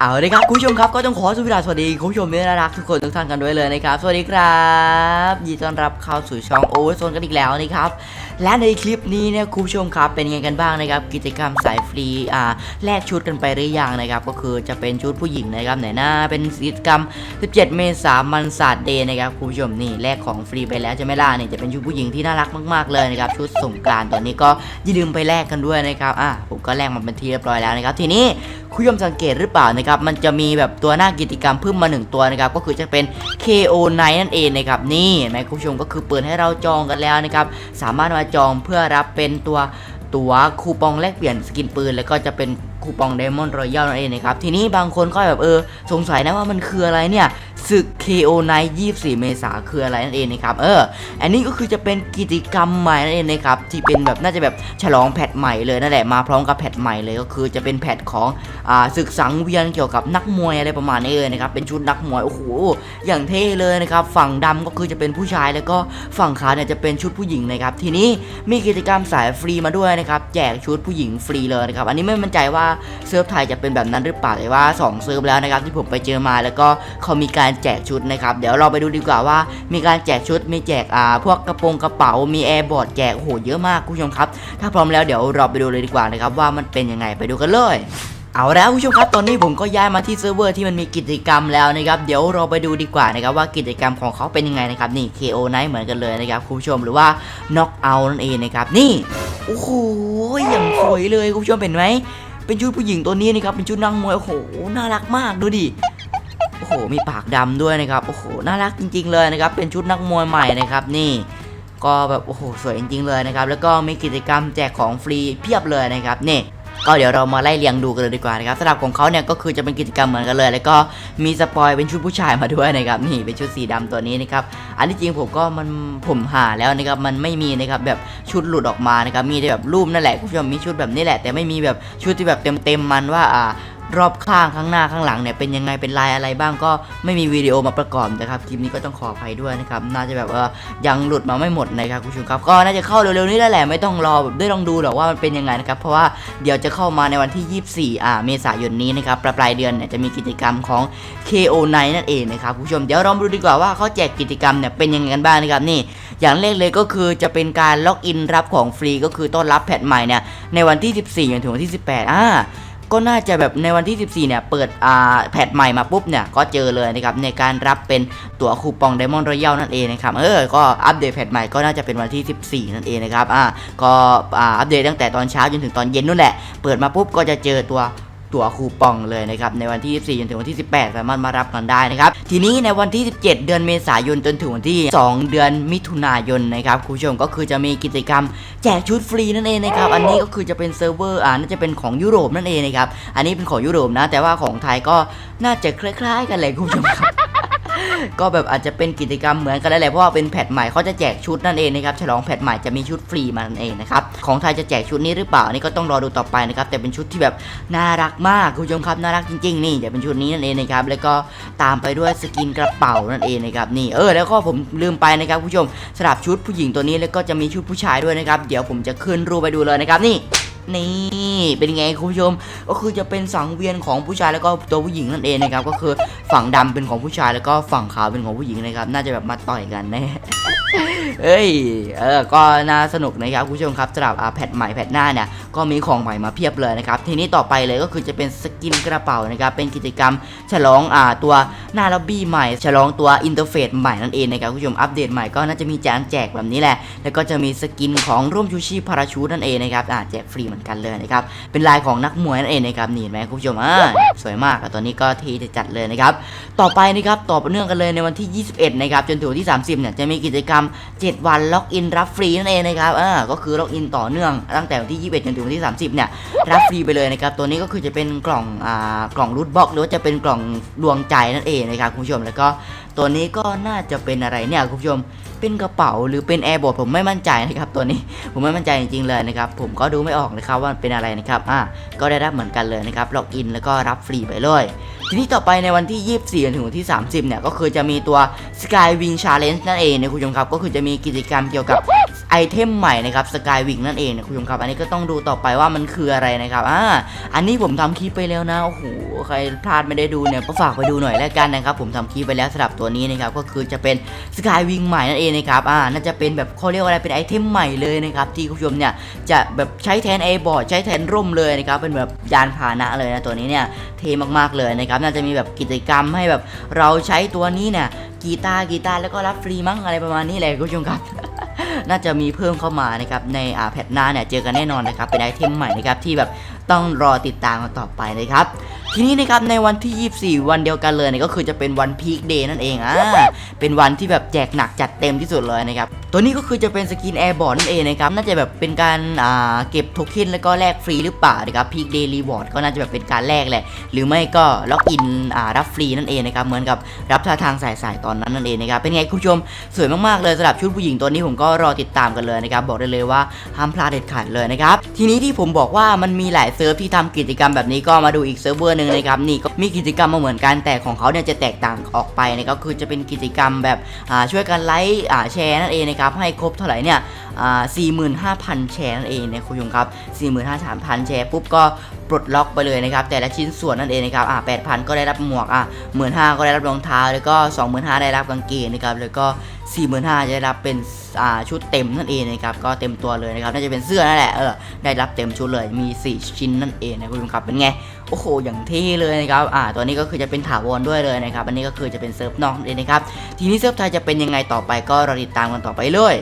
เอาเลยครับคุณผู้ชมครับก็ต้องขอสวัสดีคุณผู้ชมที่น่ารักทุกคนทุกท่านกันด้วยเลยนะครับ สวัสดีครับยินดีต้อนรับเข้าสู่ช่องโอเวอร์โซนกันอีกแล้วนะครับ และในคลิปนี้เนี่ยคุณผู้ชมครับเป็นยังไงกันบ้างนะครับกิจกรรมสายฟรีอ่าแลกชุดกันไปหรือยังนะครับก็คือจะเป็นชุดผู้หญิงนะครับไหนหน้าเป็นกิจกรรม 17 เมษายนมันศาสตร์เดย์นะครับคุณผู้ชมนี่แลกของฟรีไปแล้วจะไม่ล่ะนี่ยจะเป็นชุดผู้หญิงที่น่ารักมากๆเลยนะครับชุดสงกรานต์ตอนนี้ก็อย่าลืมไปแลกกันด้วยนะครับอะผมก็แลกมาเป็นที่เรียบร้อยแล้วนะครับทีนี้คุณผู้ชมสังเกตหรือเปล่านะครับมันจะมีแบบตัวหน้ากิจกรรมเพิ่มมาหนึ่งตัวนะครับก็คือจะเป็น KO9 นั่นเองนะครับนี่เห็นไหมคุณผู้ชมก็คือเปิดให้เราจองกันแล้วนะครับสามารถมาจองเพื่อรับเป็นตัวตัวคูปองแลกเปลี่ยนสกินปืน แล้วก็จะเป็นคูปอง Diamond Royal นั่นเองนะครับทีนี้บางคนก็แบบเออสงสัยนะว่ามันคืออะไรเนี่ย ศึก KO9 24 เมษาคืออะไรนั่นเองนะครับ เออ อันนี้ก็คือจะเป็นกิจกรรมใหม่นั่นเองนะครับ ที่เป็นแบบน่าจะแบบฉลองแพทใหม่เลยนั่นแหละ มาพร้อมกับแพทใหม่เลยก็คือจะเป็นแพทของอ่าศึกสังเวียนเกี่ยวกับนักมวยอะไรประมาณนี้เลยนะครับ เป็นชุดนักมวย โอ้โห อย่างเท่เลยนะครับ ฝั่งดำก็คือจะเป็นผู้ชายแล้วก็ฝั่งขาวเนี่ยจะเป็นชุดผู้หญิงนะครับ ทีนี้มีกิจกรรมสายฟรีมาด้วยนะครับ แจกชุดผู้หญิงฟรีเลยนะครับ อันนี้ไม่มั่นใจว่าเซิร์ฟไทยจะเป็นแบบนั้นหรือเปล่าแต่ว่าสองเซิร์ฟแล้วนะครับที่ผมไปเจอมาแล้วก็เขามีการแจกชุดนะครับ เดี๋ยวเราไปดูดีกว่าว่ามีการแจกชุดมีแจกอ่าพวกกระโปรงกระเป๋ามีแอร์บอร์ดแจกโอ้โหเยอะมากคุณผู้ชมครับ ถ้าพร้อมแล้วเดี๋ยวเราไปดูเลยดีกว่านะครับว่ามันเป็นยังไงไปดูกันเลยเอาแล้วคุณผู้ชมครับตอนนี้ผมก็ย้ายมาที่เซิร์ฟเวอร์ที่มันมีกิจกรรมแล้วนะครับเดี๋ยวเราไปดูดีกว่านะครับว่ากิจกรรมของเขาเป็นยังไงนะครับนี่ KO Night เหมือนกันเลยนะครับคุณผู้ชมหรือว่า Knock Out นั่นเองนะครับนี่โอ้โหอย่างสวยเลยคุณผู้ชมเห็นไหมเป็นชุดผู้หญิงตัวนี้นะครับเป็นชุดนางมวยโอ้โหน่ารักมากดูดิ โอ้โห มีปากดำด้วยนะครับ โอ้โห น่ารักจริง ๆ เลยนะครับ เป็นชุดนักมวยใหม่นะครับ นี่ ก็แบบโอ้โห สวยจริง ๆ เลยนะครับ แล้วก็มีกิจกรรมแจกของฟรีเพียบเลยนะครับนี่ก็เดี๋ยวเรามาไล่เรียงดูกันเลยดีกว่านะครับสำหรับของเขาเนี่ยก็คือจะเป็นกิจกรรมเหมือนกันเลย แล้วก็มีสปอยเป็นชุดผู้ชายมาด้วยนะครับนี่เป็นชุดสีดำตัวนี้นะครับอันที่จริงผมก็มันผมหาแล้วนะครับมันไม่มีนะครับแบบชุดหลุดออกมานะครับมีแต่แบบรูปนั่นแหละคุณผู้ชมมีชุดแบบนี้แหละ แต่ไม่มีแบบชุดที่แบบเต็มๆมันว่าอ่า รอบข้างข้างหน้าข้างหลังเนี่ยเป็นยังไงเป็นลายอะไรบ้างก็ไม่มีวิดีโอมาประกอบนะครับคลิปนี้ก็ต้องขออภัยด้วยนะครับน่าจะแบบว่ายังหลุดมาไม่หมดนะครับคุณผู้ชมครับก็น่าจะเข้าเร็วๆนี้แล้วแหละไม่ต้องรอแบบได้ลองดูหรอกว่ามันเป็นยังไงนะครับเพราะว่าเดี๋ยวจะเข้ามาในวันที่ 24 อ่า เมษายนนี้นะครับปลายปลายเดือนเนี่ยจะมีกิจกรรมของ KO9 นั่นเองนะครับคุณผู้ชมเดี๋ยวเรามาดูดีกว่าว่าเขาแจกกิจกรรมเนี่ยเป็นยังไงกันบ้างนะครับนี่ อย่างแรกเลยก็คือจะเป็นการล็อกอินรับของฟรีก็คือต้อนรับแพทใหม่เนี่ยในวันที่ 14จนถึงวันที่ 18อ่า ก็น่าจะแบบในวันที่ 14 เนี่ย เปิดอ่าแพทใหม่มาปุ๊บเนี่ย ก็เจอเลยนะครับในการรับเป็นตั๋วคูปองไดมอนด์รอยัลนั่นเองนะครับ เออ ก็อัปเดตแพทใหม่ก็น่าจะเป็นวันที่ 14 นั่นเองนะครับ อ่า ก็อ่าอัปเดตตั้งแต่ตอนเช้าจนถึงตอนเย็นนู่นแหละ เปิดมาปุ๊บก็จะเจอตัว ตั๋วคูปองเลยนะครับในวันที่24จนถึงวันที่ 18 สามารถมารับกันได้นะครับทีนี้ในวันที่ 17 เดือนเมษายนจนถึงวันที่ 2 เดือนมิถุนายนนะครับคุณผู้ชมก็คือจะมีกิจกรรมแจกชุดฟรีนั่นเองนะครับอันนี้ก็คือจะเป็นเซิร์ฟเวอร์อ่าน่าจะเป็นของยุโรปนั่นเองนะครับอันนี้เป็นของยุโรปนะ แต่ว่าของไทยก็น่าจะคล้ายๆ กันเลยคุณผู้ชมครับ ก็แบบอาจจะเป็นกิจกรรมเหมือนกันแหละเพราะว่าเป็นแพทใหม่เขาจะแจกชุดนั่นเองนะครับฉลองแพทใหม่จะมีชุดฟรีมานั่นเองนะครับของไทยจะแจกชุดนี้หรือเปล่านนี่ก็ต้องรอดูต่อไปนะครับแต่เป็นชุดที่แบบน่ารักมากคุณผู้ชมครับน่ารักจริง ๆ นี่จะเป็นชุดนี้นั่นเองนะครับแล้วก็ตามไปด้วยสกินกระเป๋านั่นเองนะครับนี่เออแล้วก็ผมลืมไปนะครับคุณผู้ชมสลับชุดผู้หญิงตัวนี้แล้วก็จะมีชุดผู้ชายด้วยนะครับเดี๋ยวผมจะขึ้นรูปไปดูเลยนะครับนี่ นี่เป็นไงคุณผู้ชมก็คือจะเป็นสังเวียนของผู้ชายแล้วก็ตัวผู้หญิงนั่นเองนะครับก็คือฝั่งดำเป็นของผู้ชายแล้วก็ฝั่งขาวเป็นของผู้หญิงนะครับน่าจะแบบมาต่อยกันแน่เอ้ยเออก็น่าสนุกนะครับคุณผู้ชมครับสำหรับอ่าแพทใหม่แพทหน้าเนี่ยก็มีของใหม่มาเพียบเลยนะครับทีนี้ต่อไปเลยก็คือจะเป็นสกินกระเป๋านะครับเป็นกิจกรรมฉลองอ่าตัวหน้าล็อบบี้ใหม่ ฉลองตัวอินเทอร์เฟซใหม่นั่นเองนะครับคุณผู้ชมอัปเดตใหม่ก็น่าจะมีจานแจกแบบนี้แหละ แล้วก็จะมีสกินของร่มชูชีพพาราชูตนั่นเองนะครับอ่าแจกฟรีมือนกันเลยนะครับเป็นลายของนักมวยนั่นเองนะครับนี่เห็นไหมคุณผู้ชมอ่าสวยมากอะตอนนี้ก็ทีจะจัดเลยนะครับต่อไปนะครับต่อเนื่องกันเลยในวันที่ 21นะครับจนถึงวันที่ 30เนี่ยจะมีกิจกรรม 7 วันล็อกอินรับฟรีนั่นเองนะครับอ่าก็คือล็อกอินต่อเนื่องตั้งแต่วันที่ 21จนถึงวันที่ 30เนี่ยรับฟรีไปเลยนะครับตัวนี้ก็คือจะเป็นกล่องอ่ากล่องรูทบ็อกหรือว่าจะเป็นกล่องดวงใจนั่นเองนะครับคุณผู้ชมแล้วก็ ตัวนี้ก็น่าจะเป็นอะไรเนี่ยคุณผู้ชม เป็นกระเป๋าหรือเป็นแอร์บอดผมไม่มั่นใจนะครับตัวนี้ผมไม่มั่นใจจริงๆเลยนะครับผมก็ดูไม่ออกนะครับว่าเป็นอะไรนะครับอ่าก็ได้รับเหมือนกันเลยนะครับล็อกอินแล้วก็รับฟรีไปเลยทีนี้ต่อไปในวันที่ 24 ถึงวันที่ 30 เนี่ยก็คือจะมีตัว Sky Wing Challenge นั่นเองนะคุณผู้ชมครับก็คือจะมีกิจกรรมเกี่ยวกับ เทมใหม่นะครับสกายวิงนั่นเองนะคุณผู้ชมครับ อันนี้ก็ต้องดูต่อไปว่ามันคืออะไรนะครับอ่าอันนี้ผมทำคลิปไปแล้วนะโอ้โหใครพลาดไม่ได้ดูเนี่ยก็ฝากไปดูหน่อยแล้วกันนะครับ ผมทำคลิปไปแล้วสำหรับตัวนี้นะครับก็คือจะเป็นสกายวิงใหม่นั่นเองนะครับอ่าน่าจะเป็นแบบเขาเรียกว่าอะไรเป็นไอเทมใหม่เลยนะครับที่คุณผู้ชมเนี่ยจะแบบใช้แทนไอบอร์ดใช้แทนร่มเลยนะครับเป็นแบบยานพาหนะเลยนะตัวนี้เนี่ยเท่มากๆเลยนะครับน่าจะมีแบบกิจกรรมให้แบบเราใช้ตัวนี้เนี่ยกีตาร์กีตาร์แล้วก็รับฟรีมั้งอะไรประมาณนี้แหละคุณผู้ชมครับ น่าจะมีเพิ่มเข้ามานะครับในอ่าแพทหน้าเนี่ยเจอกันแน่นอนนะครับเป็นไอเทมใหม่นะครับที่แบบต้องรอติดตามกันต่อไปนะครับ ทีนี้นะครับในวันที่ 24 วันเดียวกันเลยเนี่ยก็คือจะเป็นวันพีคเดย์นั่นเองอ่าเป็นวันที่แบบแจกหนักจัดเต็มที่สุดเลยนะครับตัวนี้ก็คือจะเป็นสกินแอร์บอร์ดนั่นเองนะครับน่าจะแบบเป็นการอ่าเก็บโทเค็นแล้วก็แลกฟรีหรือเปล่านะครับพีคเดย์รีวอร์ดก็น่าจะแบบเป็นการแลกแหละ หรือไม่ก็ล็อกอินอ่ารับฟรีนั่นเองนะครับเหมือนกับรับท่าทางสายสายๆตอนนั้นนั่นเองนะครับเป็นไงคุณผู้ชมสวยมากๆเลยสำหรับชุดผู้หญิงตัวนี้ผมก็รอติดตามกันเลยนะครับบอกได้เลยว่าห้ามพลาดเด็ดขาดเลยนะครับทีนี้ที่ผมบอกว่ามันมีหลายเซิร์ฟที่ทำกิจกรรมแบบนี้ก็มาดูอีกเซิร์ฟเวอร์หนึ่งนะครับนี่ก็มีกิจกรรมมาเหมือนกันแต่ของเขาเนี่ยจะแตกต่างออกไปนะครับคือจะเป็นกิจกรรมแบบอ่าช่วยกันไลค์อ่าแชร์นั่นเองนะครับให้ครบเท่าไหร่เนี่ยอ่า45,000แชร์นั่นเองนะคุณผู้ชมครับ45,000แชร์ปุ๊บก็ปลดล็อกไปเลยนะครับแต่ละชิ้นส่วนนั่นเองนะครับอ่า8,000ก็ได้รับหมวกอะ15,000ก็ได้รับรองเท้าแล้วก็25,000ได้รับกางเกงนะครับแล้วก็ 45,000จะได้รับเป็นชุดเต็มนั่นเองนะครับก็เต็มตัวเลยนะครับน่าจะเป็นเสื้อนั่นแหละเออได้รับเต็มชุดเลยมี 4 ชิ้นนั่นเองนะคุณผู้ชมครับเป็นไงโอ้โหอย่างเท่เลยนะครับอ่าตัวนี้ก็คือจะเป็นถาวรด้วยเลยนะครับอันนี้ก็คือจะเป็นเซิร์ฟนอกนั่นเองนะครับทีนี้เซิร์ฟไทยจะเป็นยังไงต่อไปก็รอติดตามกันต่อไปเลย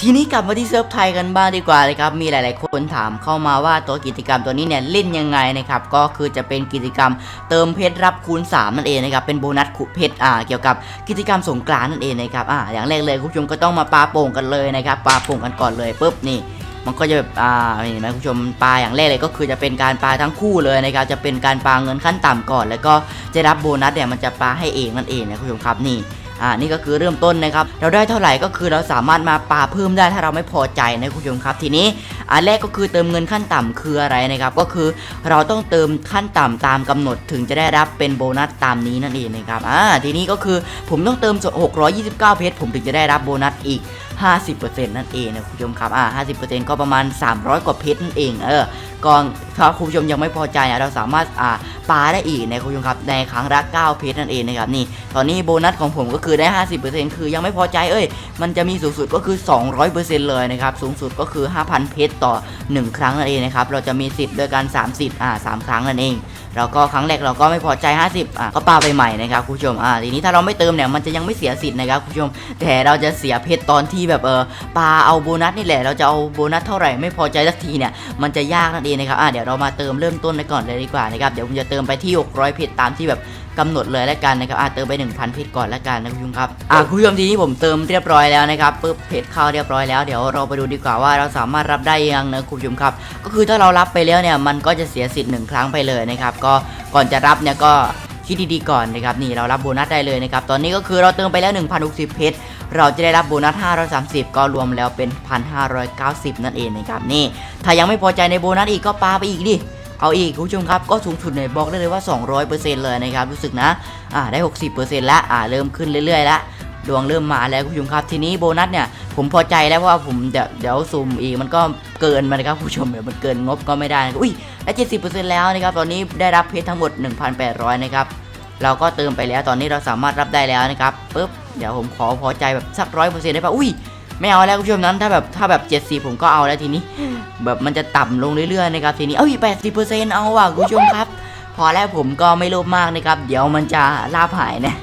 ทีนี้กลับมาที่เซิร์ฟไทยกันบ้างดีกว่าเลยครับมีหลาย ๆ คนถามเข้ามาว่าตัวกิจกรรมตัวนี้เนี่ยเล่นยังไงนะครับก็คือจะเป็นกิจกรรมเติมเพชรรับคูณ3นั่นเองนะครับเป็นโบนัสเพชรอ่าเกี่ยวกับกิจกรรมสงกรานนั่นเองนะครับอ่าอย่างแรกเลยคุณผู้ชมก็ต้องมาปาโป่งกันเลยนะครับปาโป่งกันก่อนเลยปุ๊บนี่มันก็จะแบบอ่าเห็นไหมคุณผู้ชมปลาอย่างแรกเลยก็คือจะเป็นการปลาทั้งคู่เลยนะครับจะเป็นการปลาเงินขั้นต่ำก่อน แล้วก็จะรับโบนัสเนี่ยมันจะปลาให้เองนั่นเองนะคุณผู้ชมครับนี่อ่านี่ก็คือเริ่มต้นนะครับเราได้เท่าไหร่ก็คือเราสามารถมาปลาเพิ่มได้ถ้าเราไม่พอใจนะคุณผู้ชมครับทีนี้ อันแรกก็คือเติมเงินขั้นต่ำคืออะไรนะครับ ก็คือเราต้องเติมขั้นต่ำตามกำหนดถึงจะได้รับเป็นโบนัสตามนี้นั่นเองนะครับอ่าทีนี้ก็คือผมต้องเติม629 เพชรผมถึงจะได้รับโบนัสอีก 50%นั่นเองนะคุณผู้ชมครับอ่า50%ก็ประมาณ 300 กว่าเพชรนั่นเองเออก่อนถ้าคุณผู้ชมยังไม่พอใจอะเราสามารถอ่าปาได้อีกนะคุณผู้ชมครับในครั้งละ9เพชรนั่นเองนะครับนี่ตอนนี้โบนัสของผมก็คือได้ 50%คือยังไม่พอใจเอ้ย มันจะมีสูงสุดก็คือ 200%เลยนะครับสูงสุดก็คือ 5,000 เพชรต่อ 1 ครั้งนั่นเองนะครับเราจะมีสิทธิ์ด้วยกัน3สิทธิ์อ่า3ครั้งนั่นเอง แล้วก็ครั้งแรกเราก็ไม่พอใจ 50อะก็ปาไปใหม่นะครับคุณผู้ชมอ่าทีนี้ถ้าเราไม่เติมเนี่ยมันจะยังไม่เสียสิทธิ์นะครับคุณผู้ชม แต่เราจะเสียเพชรตอนที่แบบเออปาเอาโบนัสนี่แหละเราจะเอาโบนัสเท่าไหร่ไม่พอใจสักทีเนี่ยมันจะยากนั่นเองนะครับอ่าเดี๋ยวเรามาเติมเริ่มต้นไปก่อนเลยดีกว่านะครับเดี๋ยวผมจะเติมไปที่ 600 เพชรตามที่แบบ กำหนดเลยแล้วกันนะครับอ่าเติมไป1,000เพชรก่อนแล้วกันนะคุณผู้ชมครับอ่าคุณผู้ชมทีนี้ผมเติมเรียบร้อยแล้วนะครับปึ๊บเพชรเข้าเรียบร้อยแล้วเดี๋ยวเราไปดูดีกว่าว่าเราสามารถรับได้ยังนะคุณผู้ชมครับก็คือถ้าเรารับไปแล้วเนี่ยมันก็จะเสียสิทธิ์หนึ่งครั้งไปเลยนะครับก็ก่อนจะรับเนี่ยก็คิดดีๆก่อนนะครับนี่เรารับโบนัสได้เลยนะครับตอนนี้ก็คือเราเติมไปแล้ว1,060เพชรเราจะได้รับโบนัส 530 ก็รวมแล้วเป็น 1,590 นั่นเองนะครับนี่ถ้ายังไม่พอใจในโบนัสอีกก็ปาไปอีกดิ เอาอีกคุณผู้ชมครับก็สูงสุดเนี่ยบอกได้เลยว่า 200%เลยนะครับรู้สึกนะอ่าได้ 60%แล้วอ่าเริ่มขึ้นเรื่อยๆแล้วดวงเริ่มมาแล้วคุณผู้ชมครับทีนี้โบนัสเนี่ยผมพอใจแล้วเพราะว่าผมเดี๋ยวเดี๋ยวซูมอีกมันก็เกินมานะครับคุณผู้ชมเดี๋ยวมันเกินงบก็ไม่ได้นะครับอุ้ยได้70%แล้วนะครับตอนนี้ได้รับเพชรทั้งหมด 1,800 นะครับเราก็เติมไปแล้วตอนนี้เราสามารถรับได้แล้วนะครับปุ๊บเดี๋ยวผมขอพอใจแบบสักร้อยเปอร์เซ็นต์ได้ปะอุ้ย ไม่เอาแล้วคุณผู้ชมนั้นถ้าแบบถ้าแบบ 70 ผมก็เอาแล้วทีนี้ แบบมันจะต่ำลงเรื่อยๆนะครับทีนี้เอ้ย80%เอาว่ะคุณผู้ชมครับ พอแล้วผมก็ไม่โลภมากนะครับ เดี๋ยวมันจะลาบหายนะ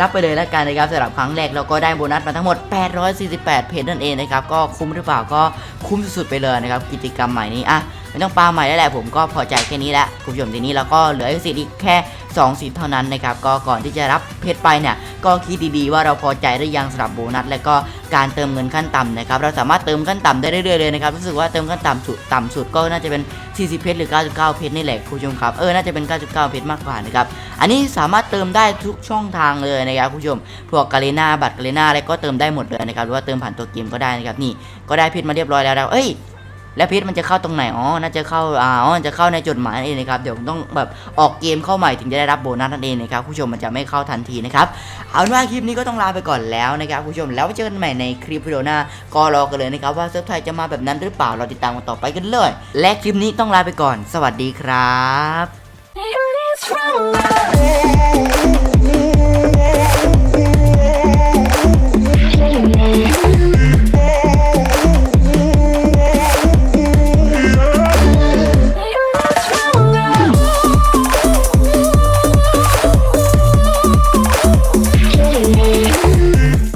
รับไปเลยแล้วกันนะครับสำหรับครั้งแรกเราก็ได้โบนัสมาทั้งหมด 848 เพจนั่นเองนะครับก็คุ้มหรือเปล่าก็คุ้มสุดๆไปเลยนะครับกิจกรรมใหม่นี้อะไม่ต้องปาใหม่แล้วแหละผมก็พอใจแค่นี้แหละคุณผู้ชมทีนี้เราก็เหลือสิทธิ์อีกแค่ 2สิทธิ์เท่านั้นนะครับก็ก่อนที่จะรับเพชรไปเนี่ยก็คิดดีๆว่าเราพอใจหรือยังสำหรับโบนัส และก็การเติมเงินขั้นต่ำนะครับเราสามารถเติมขั้นต่ำได้เรื่อยๆเลยนะครับรู้สึกว่าเติมขั้นต่ำสุดต่ำสุดก็น่าจะเป็น 40 เพชรหรือ 99 เพชรนี่แหละคุณผู้ชมครับเออน่าจะเป็น 99 เพชรมากกว่านะครับอันนี้สามารถเติมได้ทุกช่องทางเลยนะครับคุณผู้ชมพวกกาเลนาบัตรกาเลนาอะไรก็เติมได้หมดเลยนะครับหรือว่าเติมผ่านตัวเกมก็ได้นะครับนี่ก็ได้เพชรมาเรียบร้อยแล้วแล้วเอ้ย และพชรมันจะเข้าตรงไหน อ๋อ น่าจะเข้า อ๋อ จะเข้าในจดหมายนั่นเองนะครับ เดี๋ยวต้องแบบออกเกมเข้าใหม่ถึงจะได้รับโบนัสนั่นเองนะครับคุณผู้ชมมันจะไม่เข้าทันทีนะครับ เอาเป็นว่าคลิปนี้ก็ต้องลาไปก่อนแล้วนะครับคุณผู้ชม แล้วเจอกันใหม่ในคลิปวิดีโอหน้า ก็รอกันเลยนะครับว่าเซิร์ฟไทยจะมาแบบนั้นหรือเปล่า เราติดตามกันต่อไปกันเลย และคลิปนี้ต้องลาไปก่อน สวัสดีครับ It's from love.